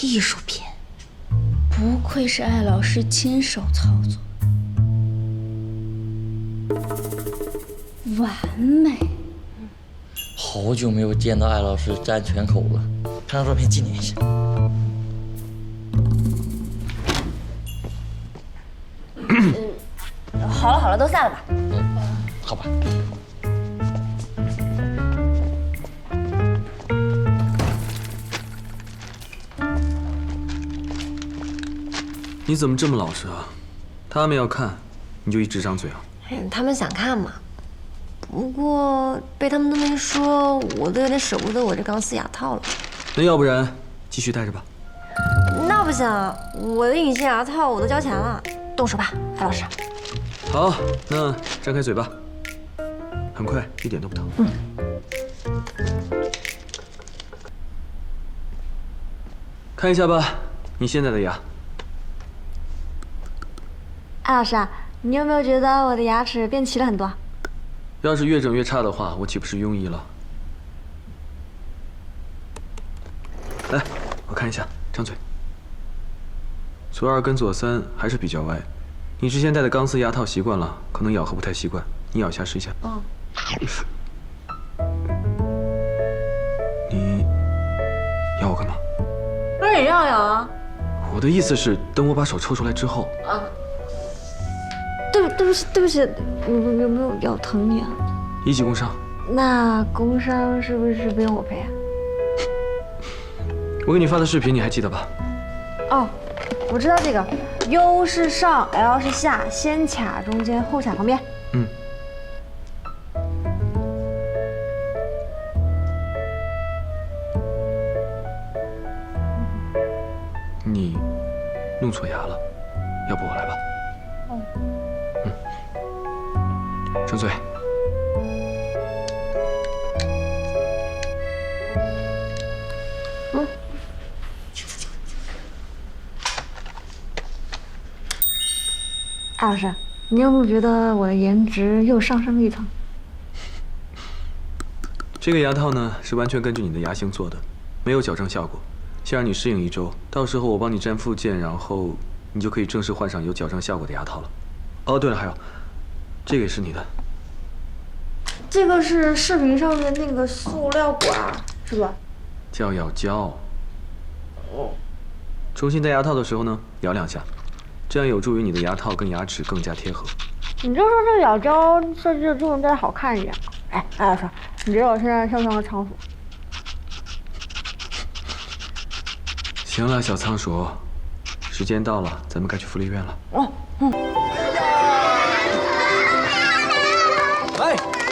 艺术品，不愧是艾老师亲手操作，完美。好久没有见到艾老师站全口了，拍张照片纪念一下。好了好了，都散了吧。好吧。你怎么这么老实啊？他们要看，你就一直张嘴啊？他们想看嘛。不过被他们那么一说，我都有点舍不得我这钢丝牙套了。那要不然继续戴着吧。那不行，我的隐形牙套我都交钱了。动手吧，艾老师。好，那张开嘴巴，很快，一点都不疼。嗯。看一下吧，你现在的牙。艾老师，你有没有觉得我的牙齿变齐了很多？要是越整越差的话，我岂不是庸医了？来，我看一下，张嘴。左二跟左三还是比较歪，你之前戴的钢丝牙套习惯了，可能咬合不太习惯。你咬一下试一下。嗯。你咬我干嘛？当然也要咬啊。我的意思是，等我把手抽出来之后。啊。不起对不起，有有没有咬疼你啊？一级工伤。那工伤是不是不用我赔啊？我给你发的视频你还记得吧？哦，我知道这个，U 是上，L 是下，先卡中间，后卡旁边。嗯。你有没有觉得我的颜值又上升了一层？这个牙套呢，是完全根据你的牙型做的，没有矫正效果，先让你适应一周，到时候我帮你粘附件，然后你就可以正式换上有矫正效果的牙套了。哦，对了，还有。这个也是你的，这个是视频上面那个塑料管，是吧？叫咬胶。哦。重新戴牙套的时候呢，咬两下，这样有助于你的牙套跟牙齿更加贴合。你就说这个咬胶设计的这么戴好看一点。哎，艾老师，你觉得我现在像不像个仓鼠？行了，小仓鼠，时间到了，咱们该去福利院了。哦，嗯。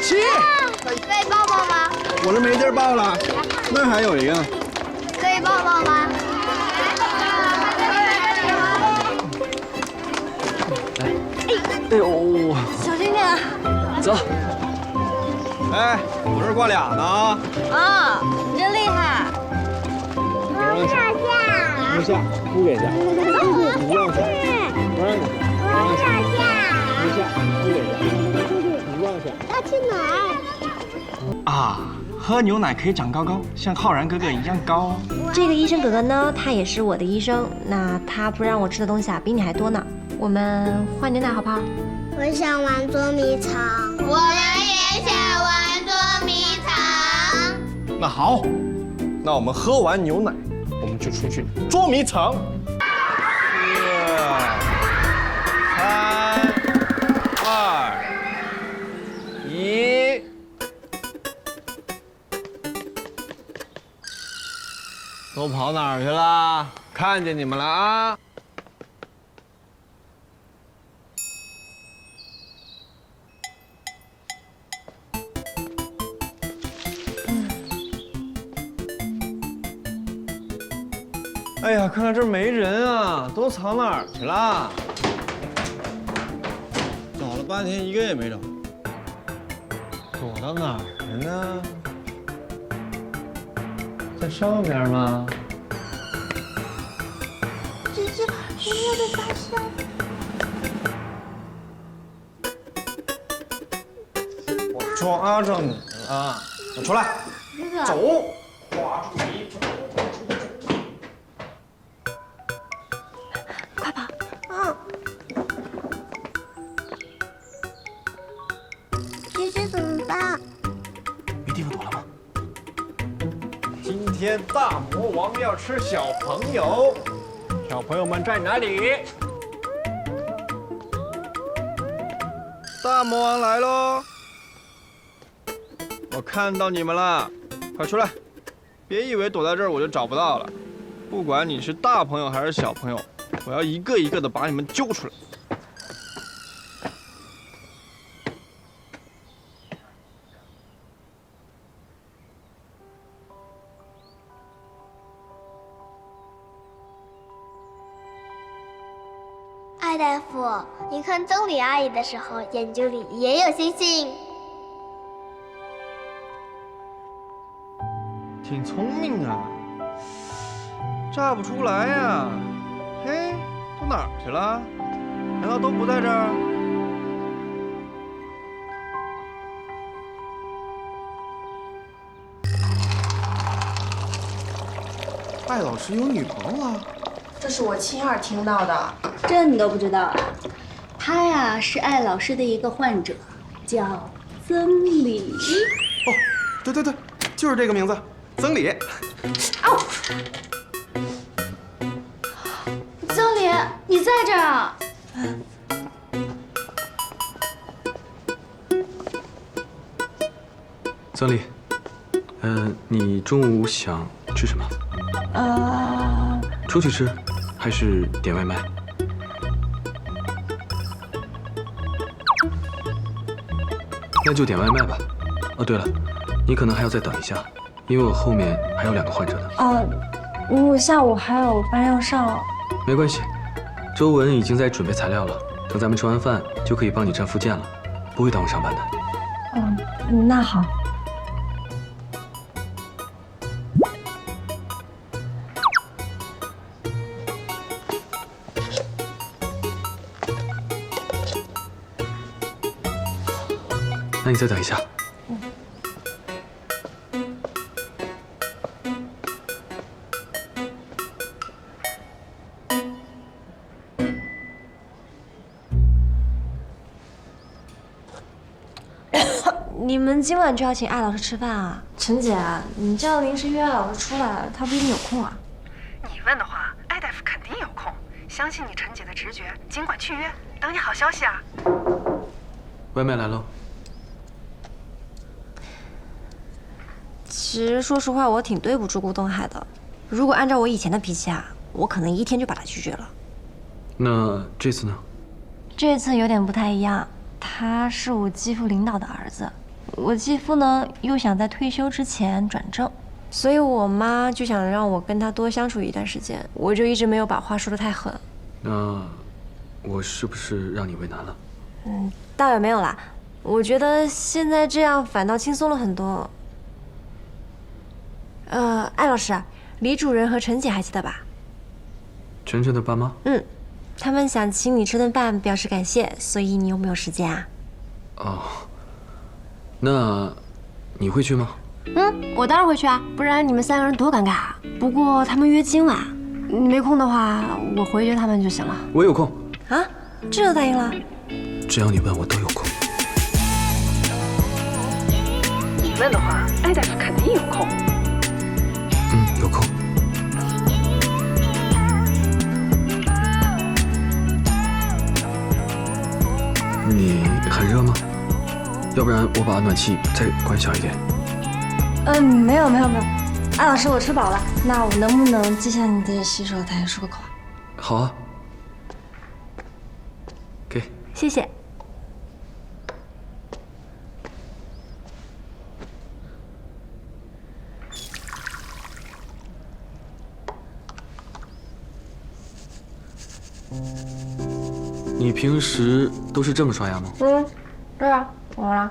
七，可以抱抱吗？我这没地儿抱了，那还有一个，走。哎，我这挂俩呢啊！啊，你真厉害！不让下，不下，不给下，不让下，不让下，不让下，不下，不给下，不让下。要去哪儿？啊，喝牛奶可以长高高，像浩然哥哥一样高哦。这个医生哥哥呢，他也是我的医生。那他不让我吃的东西啊，比你还多呢。我们换牛奶好不好？我想玩捉迷藏。我们也想玩捉迷藏。那好，那我们喝完牛奶，我们就出去捉迷藏。三二一都跑哪儿去了？看见你们了啊！哎呀，看看这没人啊，都藏哪儿去了？找了半天，一个也没找。躲到哪儿了呢？在上边吗？姐姐，有没有被发现？我抓着你了，出来，走，抓住你！王要吃小朋友，小朋友们在哪里？大魔王来喽！我看到你们了，快出来！别以为躲在这儿我就找不到了。不管你是大朋友还是小朋友，我要一个一个的把你们揪出来。你看曾里阿姨的时候，眼睛里也有星星。挺聪明啊，炸不出来呀、嘿，都哪儿去了？难道都不在这儿？艾老师有女朋友了？这是我亲耳听到的。这你都不知道啊？他呀是艾老师的一个患者，叫曾李。哦，对对对，就是这个名字，曾李。曾李，你在这儿啊？曾丽，呃，你中午想吃什么？呃，出去吃，还是点外卖？那就点外卖吧。哦，对了，你可能还要再等一下，因为我后面还有两个患者呢。啊，我下午还有班要上。没关系，周文已经在准备材料了，等咱们吃完饭就可以帮你粘附件了，不会耽误上班的。嗯，那好。那你再等一下。你们今晚就要请艾老师吃饭啊？陈姐，你这样临时约艾老师出来，他不一定有空啊。你问的话，艾大夫肯定有空。相信你陈姐的直觉，尽管去约，等你好消息啊！外卖来喽。实说实话，我挺对不住顾东海的。如果按照我以前的脾气啊，我可能一天就把他拒绝了。那这次呢？这次有点不太一样，他是我继父领导的儿子，我继父呢又想在退休之前转正，所以我妈就想让我跟他多相处一段时间，我就一直没有把话说得太狠。那我是不是让你为难了？嗯，倒也没有啦，我觉得现在这样反倒轻松了很多。呃，艾老师，李主任和陈姐还记得吧？晨晨的爸妈？嗯，他们想请你吃顿饭表示感谢，所以你有没有时间啊？哦，那你会去吗？嗯，我当然会去啊，不然你们三个人多尴尬啊。不过他们约今晚，你没空的话，我回绝他们就行了。我有空，啊，这就答应了？只要你问我都有空。你问的话，艾大夫肯定有空。很热吗？要不然我把暖气再关小一点。嗯，没有没有没有，安老师，我吃饱了。那我能不能借下你的洗手台漱个口啊？好啊，给。谢谢。你平时都是这么刷牙吗？嗯，对啊，怎么了？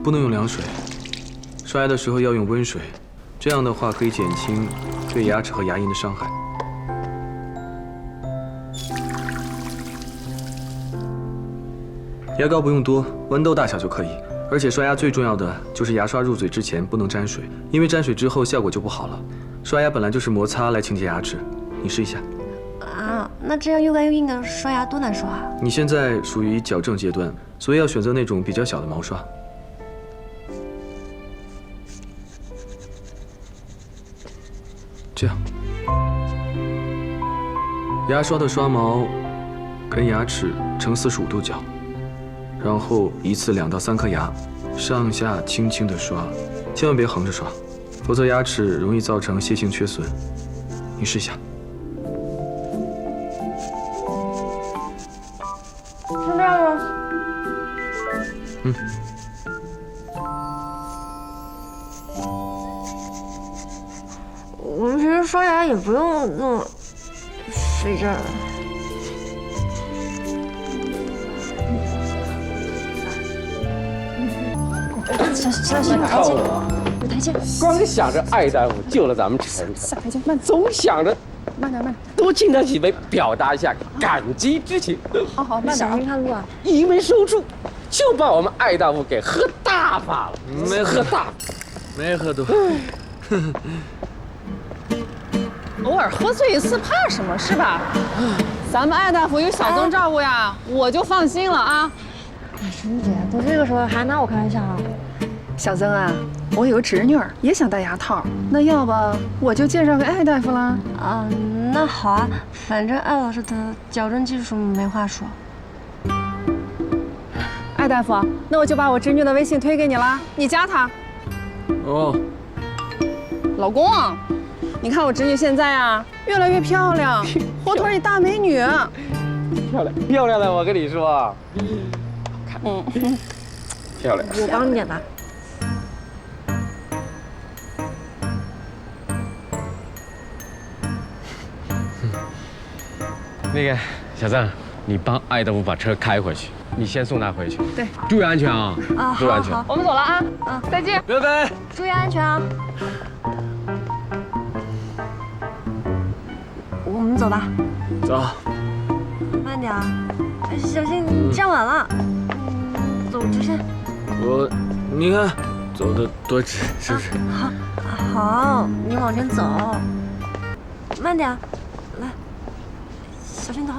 不能用凉水，刷牙的时候要用温水，这样的话可以减轻对牙齿和牙龈的伤害。牙膏不用多，豌豆大小就可以。而且刷牙最重要的就是牙刷入嘴之前不能沾水，因为沾水之后效果就不好了。刷牙本来就是摩擦来清洁牙齿，你试一下。那这样又干又硬的刷牙多难刷啊！你现在属于矫正阶段，所以要选择那种比较小的毛刷。这样，牙刷的刷毛跟牙齿呈四十五度角，然后一次两到三颗牙，上下轻轻的刷，千万别横着刷，否则牙齿容易造成楔形缺损。你试一下。嗯。我们平时刷牙也不用那么费劲儿。小小心，有台阶，有台阶。光想着艾大夫救了咱们晨晨，下台阶，慢总想着慢点，慢点。多敬他几杯，表达一下感激之情。好好，慢点。小心看路啊！一没收住，就把我们艾大夫给喝大发了。没喝大，没喝多。偶尔喝醉一次怕什么，是吧？咱们艾大夫有小曾照顾呀，我就放心了啊。哎，陈姐，都这个时候还拿我开玩笑啊？小曾啊，我有个侄女儿也想戴牙套，那要不我就介绍给艾大夫啦。啊，那好啊，反正艾老师的矫正技术没话说。艾大夫，那我就把我侄女的微信推给你了，你加她。哦。老公，你看我侄女现在啊，越来越漂亮，火腿里大美女。漂亮漂亮的，我跟你说。嗯，漂亮。我帮你点吧。那个小曾，你帮艾大夫把车开回去，你先送他回去。对，注意安全啊！啊，注意安全。我们走了啊！啊，再见，拜拜。注意安全啊！我们走吧。走。慢点啊，小心你站稳了。嗯，走直线。我，你看，走的多直，是不是？好，好，你往前走。慢点，来，小心头。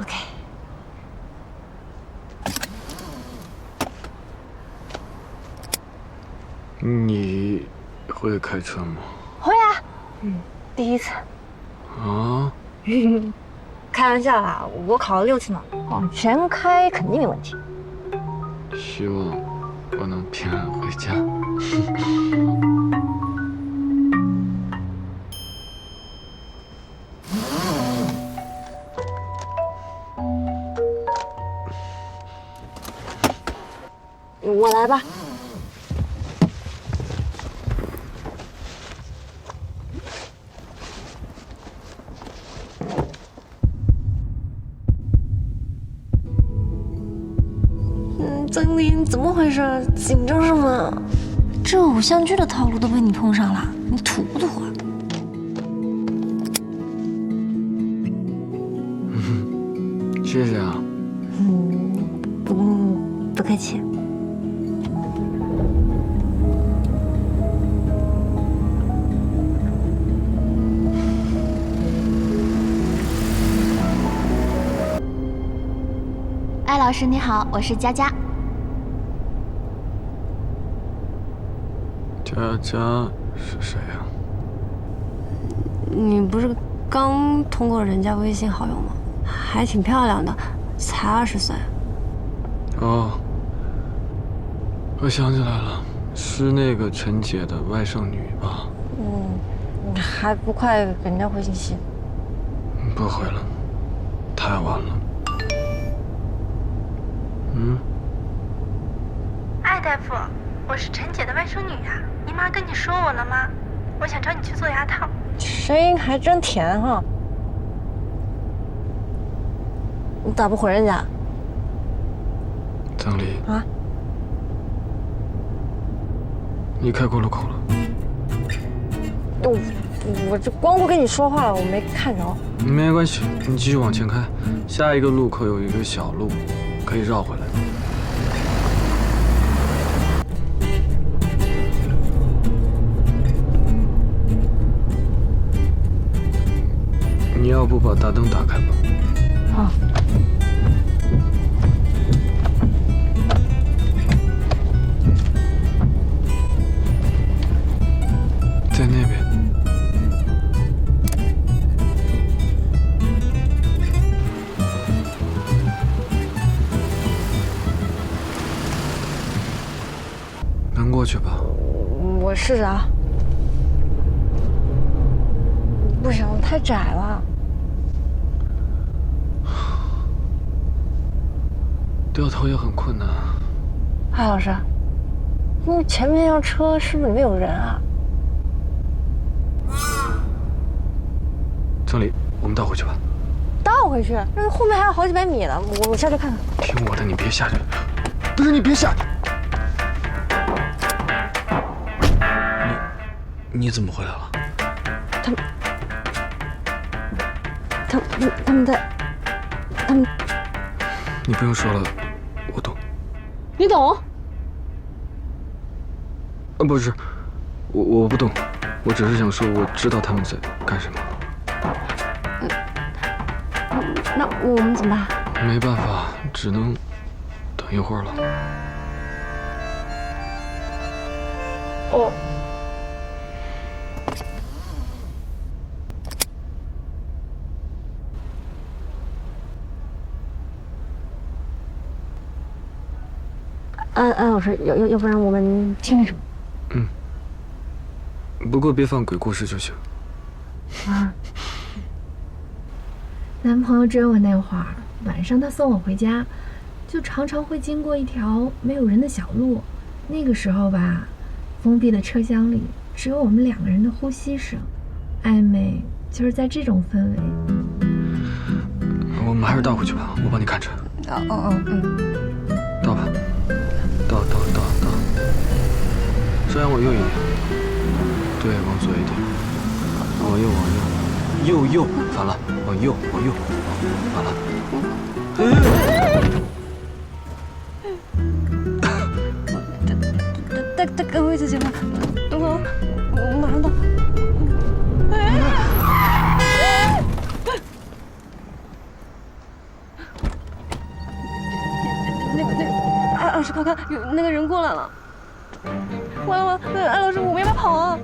OK。你会开车吗？会啊，嗯，第一次。啊？开玩笑啦，我考了六次呢，往前开肯定没问题。希望我能平安回家。我来吧。嗯，曾林，怎么回事？紧张是吗？这偶像剧的套路都被你碰上了，你土不土啊？谢谢啊。老师你好，我是佳佳。佳佳是谁呀、你不是刚通过人家微信好友吗？还挺漂亮的，才二十岁。哦，我想起来了，是那个陈姐的外甥女吧？嗯，你还不快给人家回信息？不回了，太晚了。嗯，艾大夫，我是陈姐的外甥女呀、姨妈跟你说我了吗？我想找你去做牙套。声音还真甜哈。你咋不回人家？曾黎啊？你开过路口了？我我这光顾跟你说话了，我没看着。没关系，你继续往前开，下一个路口有一个小路，可以绕回来。不把大灯打开吧？好。在那边。能过去吧？我试试啊。不行，太窄了。掉头也很困难。艾老师，那前面那辆车是不是没有人啊？经理，我们倒回去吧。倒回去？那后面还有好几百米呢，我我下去看看。听我的，你别下去。不是你别下去。你你怎么回来了？们他们在，他们。你不用说了，我懂。你懂？啊，不是，我我不懂，我只是想说，我知道他们在干什么。那我们怎么办？没办法，只能等一会儿了。哦。老师，要要要不然我们听什么？嗯。不过别放鬼故事就行。啊。男朋友追我那会儿，晚上他送我回家，就常常会经过一条没有人的小路。那个时候吧，封闭的车厢里只有我们两个人的呼吸声，暧昧就是在这种氛围。我们还是倒回去吧，我帮你看着。哦哦哦，嗯。倒吧，稍微往右一点，对，往左一点，往右往右。右右，反了，往右往右，反了。大大大给我一次机会，等，我马上到。那个那个，艾老师快看，有那个人过来了！完了完了，艾老师，我没法跑啊？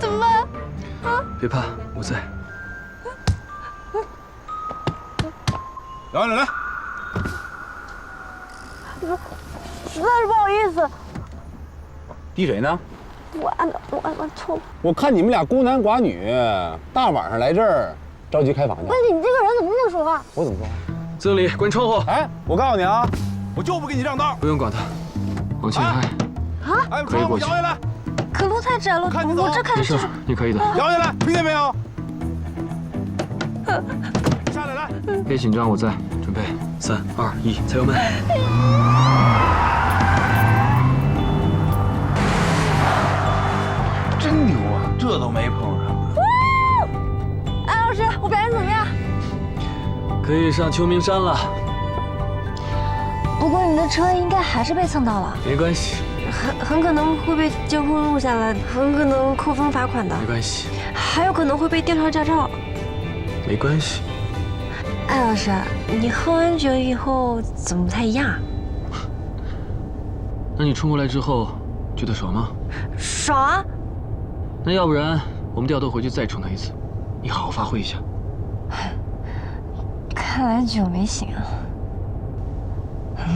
怎么办？啊别怕，我在。来来来，实在是不好意思。滴谁呢？我按我按我错了。我看你们俩孤男寡女，大晚上来这儿，着急开房去。那你这个人怎么这么说话？我怎么说话？经理，关窗户。哎，我告诉你啊，我就不给你让道。不用管他，往前开。啊？哎，可以过去。摇下来。可路太窄了，我这开没事，你可以的。摇下来，听见没有？下来，来。别紧张，我在。准备，三二一，踩油门。真牛啊，这都没碰上。哎老师，我表现怎么样？可以上秋名山了。不过你的车应该还是被蹭到了。没关系。很很可能会被监控录下来，很可能扣分罚款的。没关系。还有可能会被吊销驾照。没关系。艾老师，你喝完酒以后怎么不太一样？那你冲过来之后觉得爽吗？爽啊！那要不然我们掉头回去再冲他一次，你好好发挥一下。看来酒没醒啊。